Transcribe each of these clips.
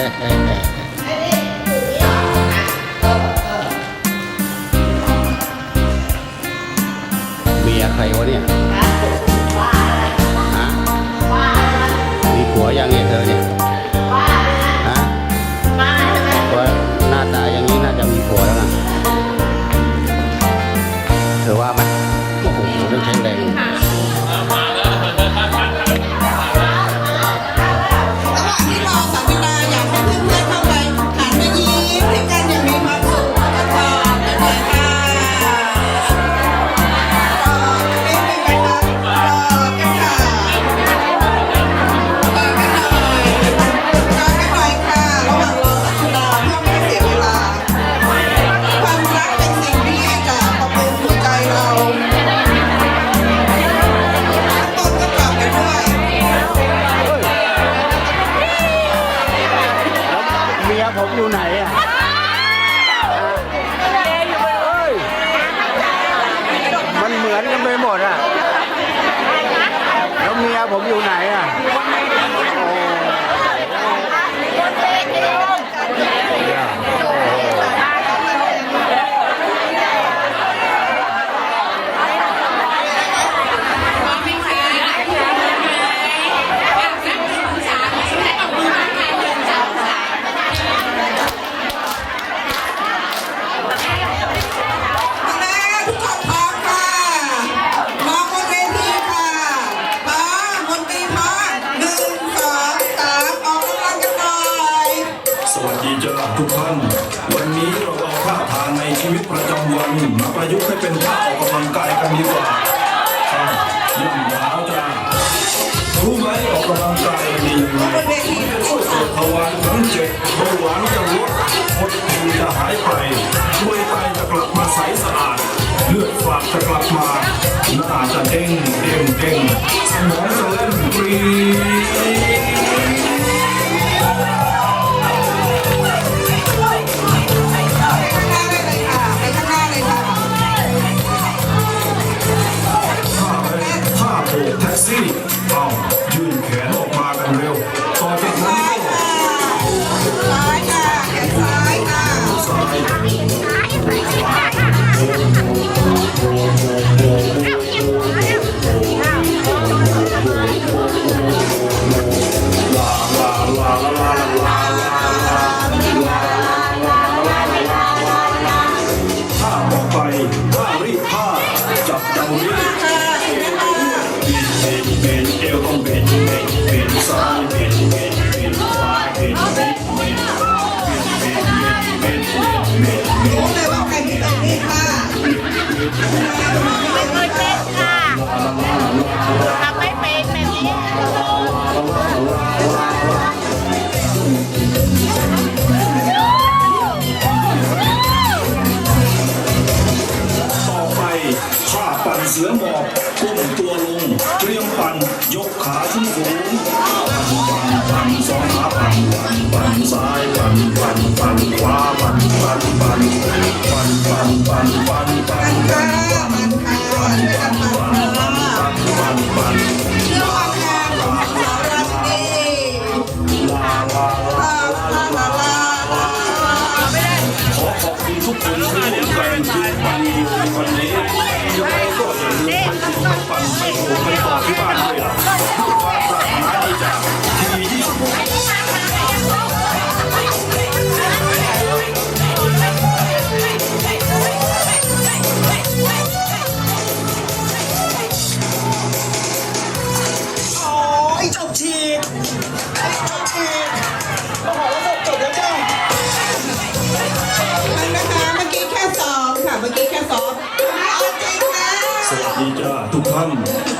Uh-uh. วิตประจำวันมาประยุกต์ให้เป็นท่าออกกำลังกายกันดีกว่าย่างเท้าจ้ารู้ไหมออกกำลังกายดียังไงช่วยเสริมภาวะทั้งเจ็บเบาหวานจะลดหดหูจะหายไปช่วยไตจะกลับมาใสสะอาดเลือดฝาดจะกลับมาหน้าจะเด้งเด้งเด้งสมองจะเล่น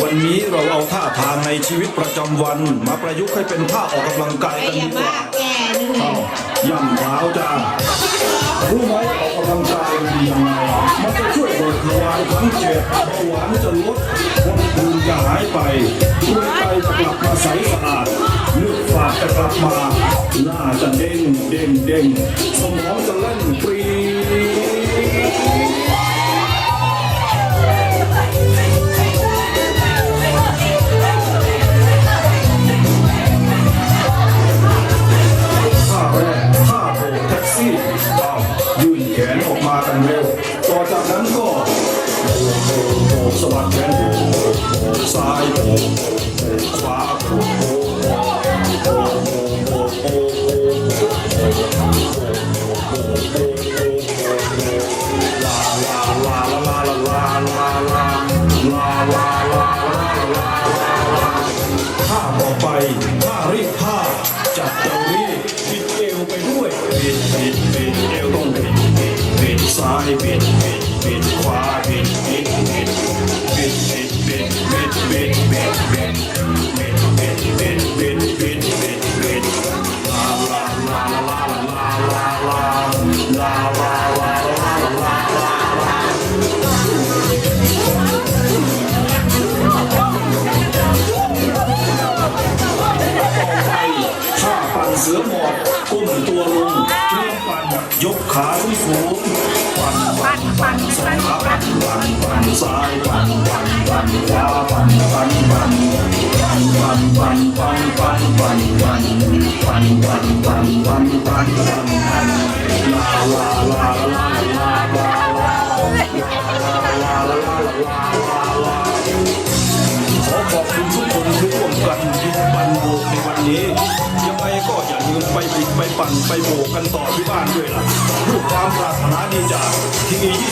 วันนี้เราเอาท่าทางในชีวิตประจำวัน มาประยุกต์ให้เป็นท่าออกกำลังกายกันดีกว่าเอ้าย่ำเท้าจ้ารู้ไหมออกกำลังกายดียังไงมันจะช่วยลดเาหวานทั้งเจ็บเบาหวานจะลดความดันจะหายไปช่วยใจกลับมาใสสะอาดเลือดฝาดจะกลับมาหน้าจะเด้งเด้งเด้งสมองจะเล่นปรี ก้มตัวลงเริ่มปั่นยกขาขึ้นสูงปั่นปั่นปั่นสองขาปั่นปั่นปั่นซ้ายปั่นปั่นปั่นขวาปั่นปั่นปั่นปั่นปั่นปั่นปั่นปั่นปั่นปั่นปั่นปั่นปั่นปั่นปั่นปั่นลาลาลาลาลาลาลาลาลาขอขอบคุณทุกคนที่ร่วมกันยิ้มบันโบในวันนี้ ก็อย่าลืมไปปิดไปปั่นไปโบกกันต่อที่บ้านด้วยล่ะลูกความปรารถนาดีจากที่มี26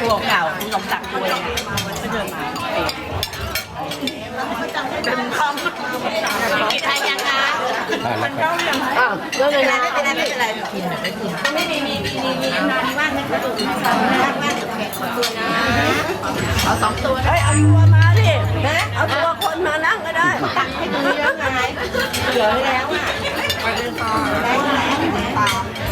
จะไปเจอครัวเก่าคุณสมศักดิ์ด้วยก็เดินมาเป็นคอมกินอะไรยังคะได้แล้วครับอ้าวก็เลยนะไม่เป็นไรไม่เป็นไรกินได้กินไม่มีมีมีมีมีนานว่างไหมคะลูกว่างว่างตัวนะเอาสองตัวเฮ้ยเอาตัวมาดินะเอาตัวคนมานั่งก็ได้ตักให้ตรงนี้แล้วไงเหลือแล้วอะไปเลยพอได้แล้วต่อ